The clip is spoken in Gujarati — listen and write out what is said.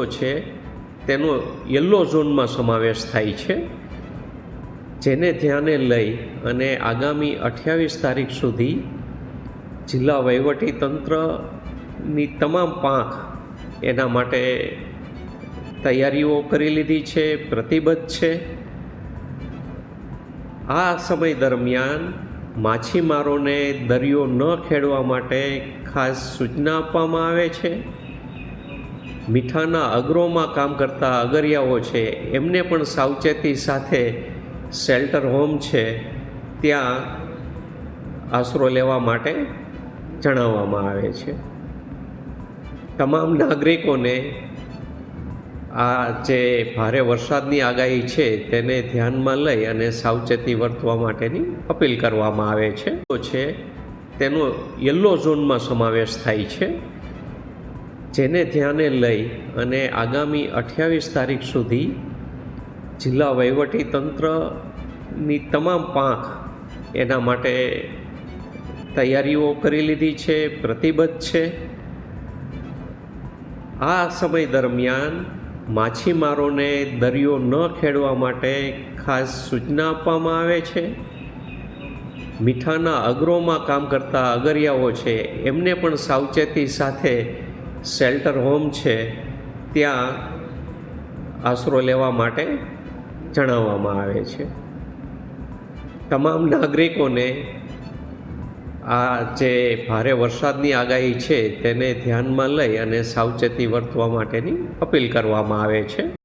છે, તેનો યલો ઝોનમાં સમાવેશ થાય છે, જેને ધ્યાને લઈ અને આગામી અઠ્યાવીસ તારીખ સુધી જિલ્લા વહીવટી તંત્રની તમામ પાંખ એના માટે તૈયારીઓ કરી લીધી છે, પ્રતિબદ્ધ છે. આ સમય દરમિયાન માછીમારોને દરિયો ન ખેડવા માટે ખાસ સૂચના આપવામાં આવે છે. મીઠાના અગરોમાં કામ કરતા અગરિયાઓ છે, એમને પણ સાવચેતી સાથે શેલ્ટર હોમ છે, ત્યાં આશરો લેવા માટે જણાવવામાં આવે છે. તમામ નાગરિકોને આ જે ભારે વરસાદની આગાહી છે, તેને ધ્યાનમાં લઈ અને સાવચેતી વર્તવા માટેની અપીલ કરવામાં આવે છે. છે, તેનો યલો ઝોનમાં સમાવેશ થાય છે. જેને ધ્યાને લઈ અને આગામી અઠ્યાવીસ તારીખ સુધી જિલ્લા વહીવટી તંત્રની તમામ પાંખ એના માટે તૈયારીઓ કરી લીધી છે, પ્રતિબદ્ધ છે. આ સમય દરમિયાન માછીમારોને દરિયો ન ખેડવા માટે ખાસ સૂચના આપવામાં આવે છે. મીઠાના અગરોમાં કામ કરતા અગરિયાઓ છે, એમને પણ સાવચેતી સાથે શેલ્ટર હોમ છે, ત્યાં આશરો લેવા માટે જણાવવામાં આવે છે. તમામ નાગરિકોને આ જે ભારે વરસાદની આગાહી છે, તેને ધ્યાનમાં લઈ અને સાવચેતી વર્તવા માટેની અપીલ કરવામાં આવે છે.